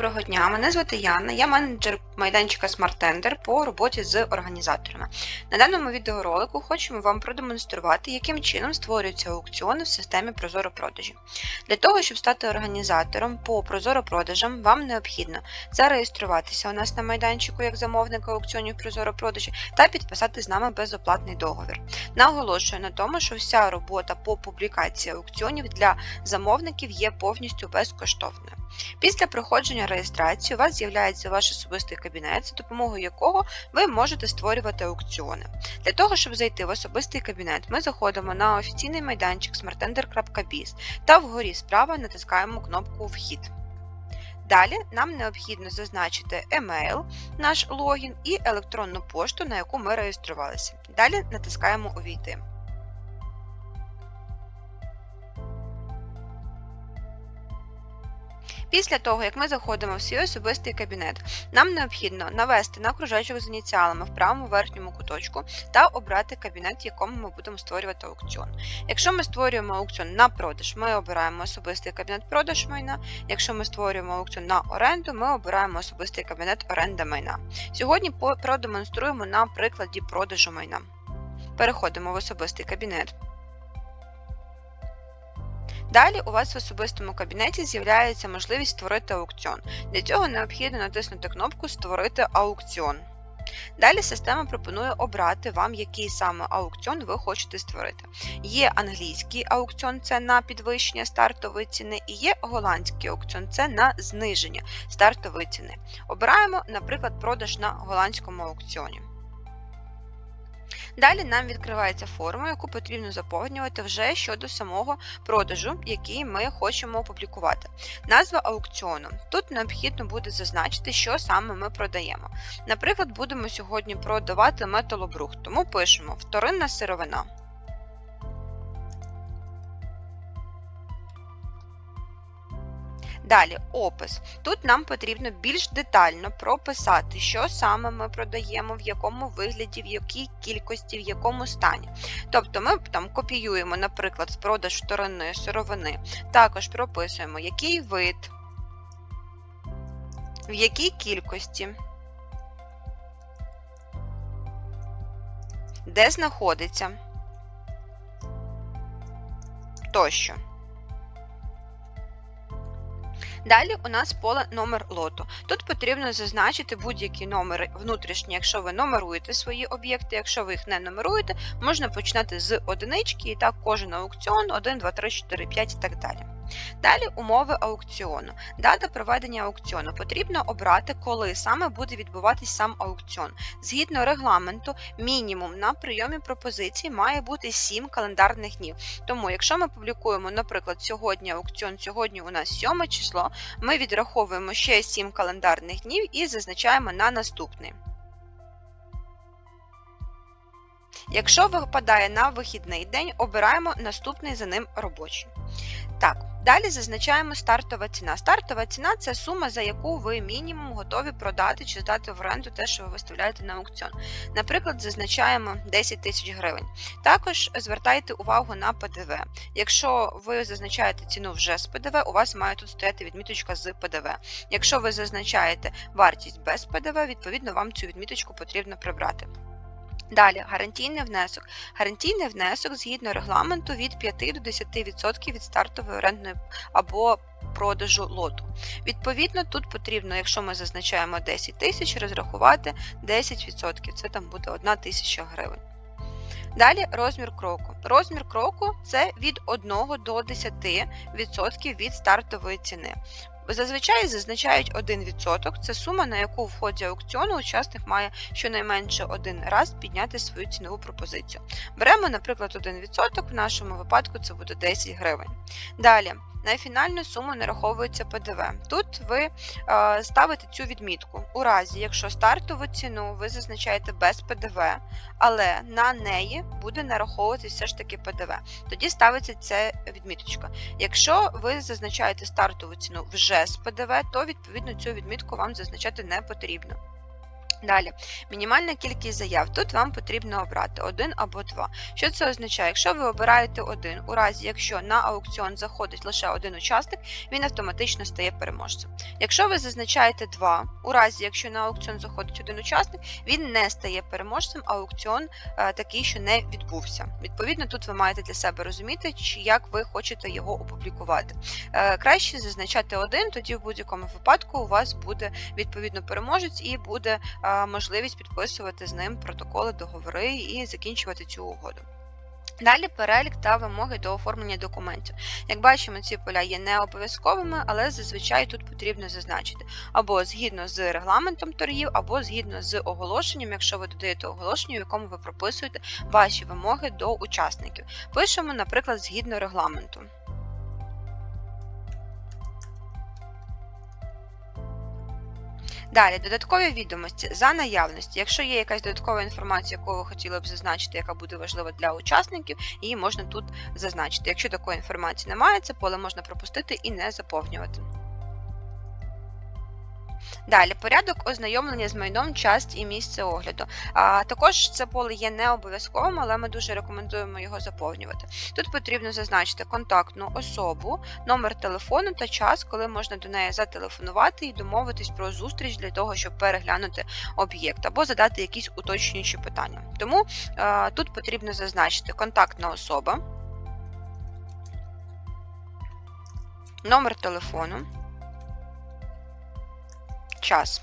доброго дня. Мене звати Яна, я менеджер майданчика SmartTender по роботі з організаторами. На даному відеоролику хочемо вам продемонструвати, яким чином створюються аукціони в системі Прозоро продажі. Для того, щоб стати організатором по Прозоро продажам, вам необхідно зареєструватися у нас на майданчику як замовник аукціонів Прозоро продажі та підписати з нами безоплатний договір. Наголошую на тому, що вся робота по публікації аукціонів для замовників є повністю безкоштовною. Після проходження реєстрації у вас з'являється ваш особистий кабінет, за допомогою якого ви можете створювати аукціони. Для того, щоб зайти в особистий кабінет, ми заходимо на офіційний майданчик smartender.biz та вгорі справа натискаємо кнопку Вхід. Далі нам необхідно зазначити емейл, наш логін і електронну пошту, на яку ми реєструвалися. Далі натискаємо Увійти. Після того, як ми заходимо в свій особистий кабінет, нам необхідно навести на кружечок з ініціалами в правому верхньому куточку та обрати кабінет, в якому ми будемо створювати аукціон. Якщо ми створюємо аукціон на продаж, ми обираємо особистий кабінет продаж майна. Якщо ми створюємо аукціон на оренду, ми обираємо особистий кабінет оренда майна. Сьогодні продемонструємо на прикладі продажу майна. Переходимо в особистий кабінет. Далі у вас в особистому кабінеті з'являється можливість створити аукціон. Для цього необхідно натиснути кнопку Створити аукціон. Далі система пропонує обрати вам, який саме аукціон ви хочете створити. Є англійський аукціон це на підвищення стартової ціни, і є голландський аукціон це на зниження стартової ціни. Обираємо, наприклад, продаж на голландському аукціоні. Далі нам відкривається форма, яку потрібно заповнювати вже щодо самого продажу, який ми хочемо опублікувати. Назва аукціону. Тут необхідно буде зазначити, що саме ми продаємо. Наприклад, будемо сьогодні продавати металобрух, тому пишемо вторинна сировина. Далі опис. Тут нам потрібно більш детально прописати, що саме ми продаємо, в якому вигляді, в якій кількості, в якому стані. Тобто ми там копіюємо, наприклад, з продаж вторинної сировини, також прописуємо, який вид, в якій кількості, де знаходиться тощо. Далі у нас поле номер лоту. Тут потрібно зазначити будь-які номери внутрішні, якщо ви номеруєте свої об'єкти, якщо ви їх не номеруєте, можна починати з одинички і так кожен аукціон 1, 2, 3, 4, 5 і так далі. Далі умови аукціону. Дата проведення аукціону потрібно обрати, коли саме буде відбуватись сам аукціон. Згідно регламенту, мінімум на прийомі пропозицій має бути 7 календарних днів. Тому, якщо ми публікуємо, наприклад, сьогодні аукціон, сьогодні у нас 7 число, ми відраховуємо ще 7 календарних днів і зазначаємо на наступний. Якщо випадає на вихідний день, обираємо наступний за ним робочий. Так, далі зазначаємо стартова ціна. Стартова ціна це сума, за яку ви мінімум готові продати чи здати в оренду те, що ви виставляєте на аукціон. Наприклад, зазначаємо 10 тисяч гривень. Також звертайте увагу на ПДВ. Якщо ви зазначаєте ціну вже з ПДВ, у вас має тут стояти відміточка з ПДВ. Якщо ви зазначаєте вартість без ПДВ, відповідно вам цю відміточку потрібно прибрати. Далі гарантійний внесок. Гарантійний внесок згідно регламенту від 5 до 10% від стартової орендної або продажу лоту. Відповідно, тут потрібно, якщо ми зазначаємо 10 тисяч, розрахувати 10%. Це там буде 1 тисяча гривень. Далі розмір кроку. Розмір кроку це від 1 до 10% від стартової ціни. Зазвичай зазначають 1%. Це сума, на яку в ході аукціону учасник має щонайменше один раз підняти свою цінову пропозицію. Беремо, наприклад, 1%, в нашому випадку це буде 10 гривень. Далі. На фінальну суму нараховується ПДВ. Тут ви е, ставите цю відмітку. У разі, якщо стартову ціну ви зазначаєте без ПДВ, але на неї буде нараховуватися все ж таки ПДВ. Тоді ставиться ця відміточка. Якщо ви зазначаєте стартову ціну вже з ПДВ, то відповідно цю відмітку вам зазначати не потрібно. Далі, мінімальна кількість заяв. Тут вам потрібно обрати один або два. Що це означає? Якщо ви обираєте один, у разі якщо на аукціон заходить лише один учасник, він автоматично стає переможцем. Якщо ви зазначаєте два, у разі якщо на аукціон заходить один учасник, він не стає переможцем, а аукціон е, такий, що не відбувся. Відповідно, тут ви маєте для себе розуміти, чи як ви хочете його опублікувати. Е, краще зазначати один, тоді в будь-якому випадку у вас буде відповідно переможець і буде. Можливість підписувати з ним протоколи, договори і закінчувати цю угоду. Далі перелік та вимоги до оформлення документів. Як бачимо, ці поля є не обов'язковими, але зазвичай тут потрібно зазначити або згідно з регламентом торгів, або згідно з оголошенням, якщо ви додаєте оголошення, в якому ви прописуєте ваші вимоги до учасників. Пишемо, наприклад, згідно регламенту. Далі, додаткові відомості за наявності. Якщо є якась додаткова інформація, яку ви хотіли б зазначити, яка буде важлива для учасників, її можна тут зазначити. Якщо такої інформації немає, це поле можна пропустити і не заповнювати. Далі порядок ознайомлення з майном, час і місце огляду. А також це поле є не обов'язковим, але ми дуже рекомендуємо його заповнювати. Тут потрібно зазначити контактну особу, номер телефону та час, коли можна до неї зателефонувати і домовитись про зустріч для того, щоб переглянути об'єкт або задати якісь уточнюючі питання. Тому а, тут потрібно зазначити контактна особа, номер телефону час.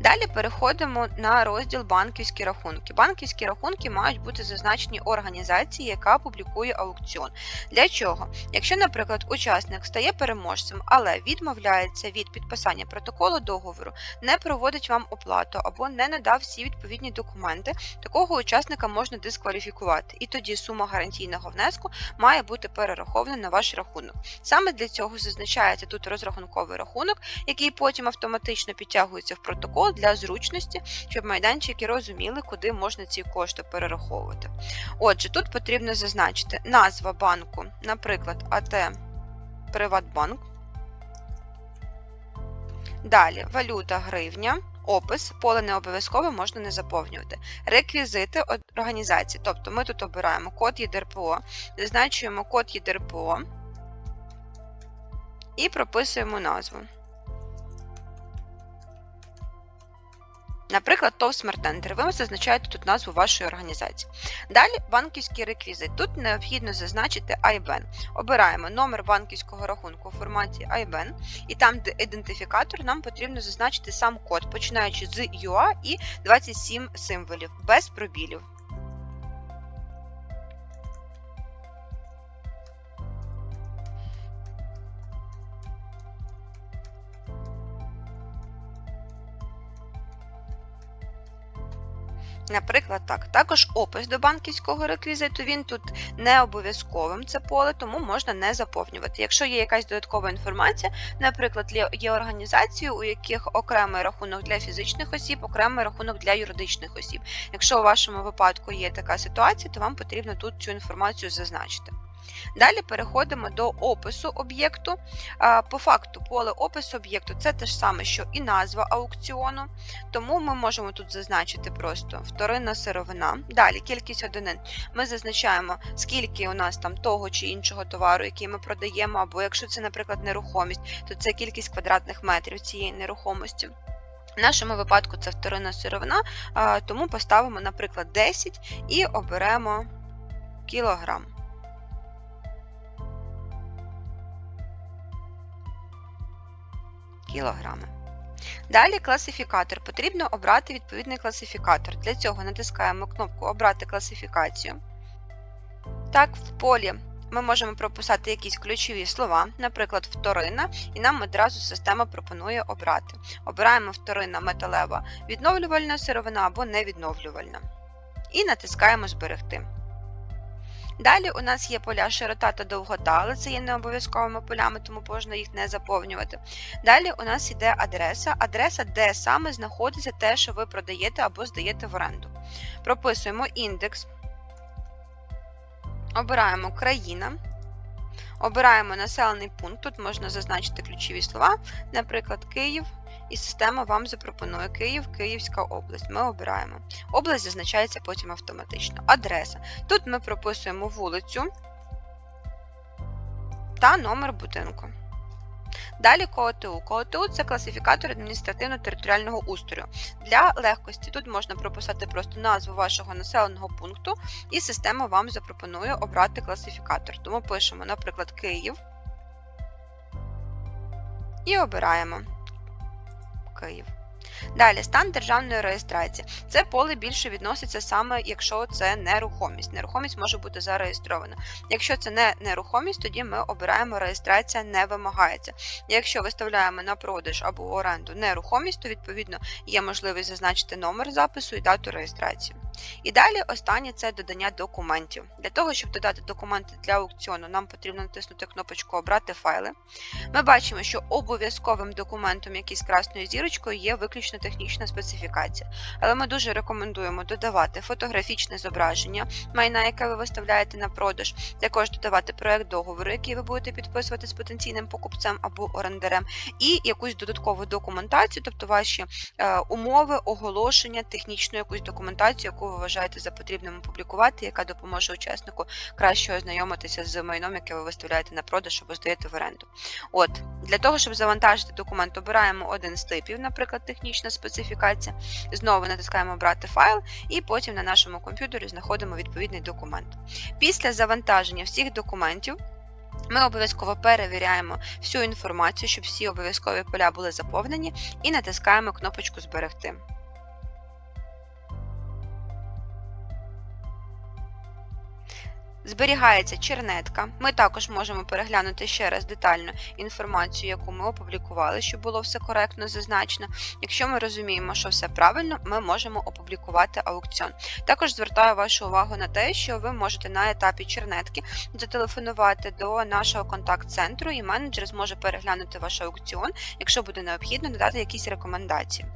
Далі переходимо на розділ банківські рахунки. Банківські рахунки мають бути зазначені організації, яка публікує аукціон. Для чого? Якщо, наприклад, учасник стає переможцем, але відмовляється від підписання протоколу договору, не проводить вам оплату або не надав всі відповідні документи, такого учасника можна дискваліфікувати, і тоді сума гарантійного внеску має бути перерахована на ваш рахунок. Саме для цього зазначається тут розрахунковий рахунок, який потім автоматично підтягується в протокол для зручності, щоб майданчики розуміли, куди можна ці кошти перераховувати. Отже, тут потрібно зазначити назва банку, наприклад, АТ Приватбанк. Далі валюта гривня. Опис, поле не обов'язково можна не заповнювати. Реквізити організації. Тобто ми тут обираємо код ЄДРПО, зазначуємо код ЄДРПО і прописуємо назву. Наприклад, ТОВ Смертендер. Ви зазначаєте тут назву вашої організації. Далі банківський реквізит. Тут необхідно зазначити IBAN. Обираємо номер банківського рахунку у форматі IBAN, і там, де ідентифікатор, нам потрібно зазначити сам код, починаючи з UA і 27 символів, без пробілів. Наприклад, так. Також опис до банківського реквізиту, він тут не обов'язковим це поле, тому можна не заповнювати. Якщо є якась додаткова інформація, наприклад, є організації, у яких окремий рахунок для фізичних осіб, окремий рахунок для юридичних осіб. Якщо у вашому випадку є така ситуація, то вам потрібно тут цю інформацію зазначити. Далі переходимо до опису об'єкту. По факту, поле опису об'єкту це те ж саме, що і назва аукціону, тому ми можемо тут зазначити просто вторинна сировина. Далі кількість одинин. Ми зазначаємо, скільки у нас там того чи іншого товару, який ми продаємо, або якщо це, наприклад, нерухомість, то це кількість квадратних метрів цієї нерухомості. В нашому випадку це вторинна сировина, тому поставимо, наприклад, 10 і оберемо кілограм. Кілограми. Далі класифікатор. Потрібно обрати відповідний класифікатор. Для цього натискаємо кнопку Обрати класифікацію. Так, в полі ми можемо прописати якісь ключові слова, наприклад, вторинна, і нам одразу система пропонує обрати. Обираємо вторинна металева відновлювальна сировина або невідновлювальна. І натискаємо Зберегти. Далі у нас є поля широта та довгота, але це є не обов'язковими полями, тому можна їх не заповнювати. Далі у нас йде адреса, адреса, де саме знаходиться те, що ви продаєте або здаєте в оренду. Прописуємо індекс, обираємо країна, обираємо населений пункт, тут можна зазначити ключові слова, наприклад, Київ, і система вам запропонує Київ, Київська область. Ми обираємо. Область зазначається потім автоматично. Адреса. Тут ми прописуємо вулицю та номер будинку. Далі КОТУ. КОТУ це класифікатор адміністративно-територіального устрою. Для легкості тут можна прописати просто назву вашого населеного пункту, і система вам запропонує обрати класифікатор. Тому пишемо, наприклад, Київ і обираємо Київ. Далі, стан державної реєстрації. Це поле більше відноситься саме, якщо це нерухомість. Нерухомість може бути зареєстрована. Якщо це не нерухомість, тоді ми обираємо реєстрація не вимагається. Якщо виставляємо на продаж або оренду нерухомість, то відповідно є можливість зазначити номер запису і дату реєстрації. І далі останнє це додання документів. Для того, щоб додати документи для аукціону, нам потрібно натиснути кнопочку Обрати файли. Ми бачимо, що обов'язковим документом, який з красною зірочкою, є виключно технічна специфікація. Але ми дуже рекомендуємо додавати фотографічне зображення майна, яке ви виставляєте на продаж, також додавати проект договору, який ви будете підписувати з потенційним покупцем або орендарем, і якусь додаткову документацію, тобто ваші е, умови, оголошення, технічну якусь документацію, яку ви вважаєте за потрібним опублікувати, яка допоможе учаснику краще ознайомитися з майном, яке ви виставляєте на продаж або здаєте в оренду. От для того, щоб завантажити документ, обираємо один з типів, наприклад, технічна специфікація. Знову натискаємо Брати файл, і потім на нашому комп'ютері знаходимо відповідний документ. Після завантаження всіх документів. Ми обов'язково перевіряємо всю інформацію, щоб всі обов'язкові поля були заповнені, і натискаємо кнопочку Зберегти. Зберігається чернетка. Ми також можемо переглянути ще раз детально інформацію, яку ми опублікували, щоб було все коректно зазначено. Якщо ми розуміємо, що все правильно, ми можемо опублікувати аукціон. Також звертаю вашу увагу на те, що ви можете на етапі чернетки зателефонувати до нашого контакт-центру, і менеджер зможе переглянути ваш аукціон, якщо буде необхідно надати якісь рекомендації.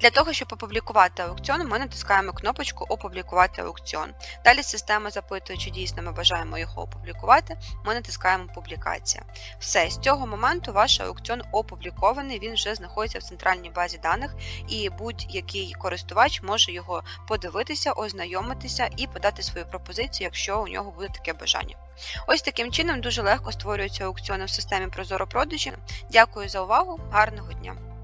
Для того, щоб опублікувати аукціон, ми натискаємо кнопочку Опублікувати аукціон. Далі система запитує, чи дійсно ми бажаємо його опублікувати. Ми натискаємо Публікація. Все, з цього моменту ваш аукціон опублікований, він вже знаходиться в центральній базі даних, і будь-який користувач може його подивитися, ознайомитися і подати свою пропозицію, якщо у нього буде таке бажання. Ось таким чином дуже легко створюються аукціони в системі Прозоро продажі. Дякую за увагу, гарного дня!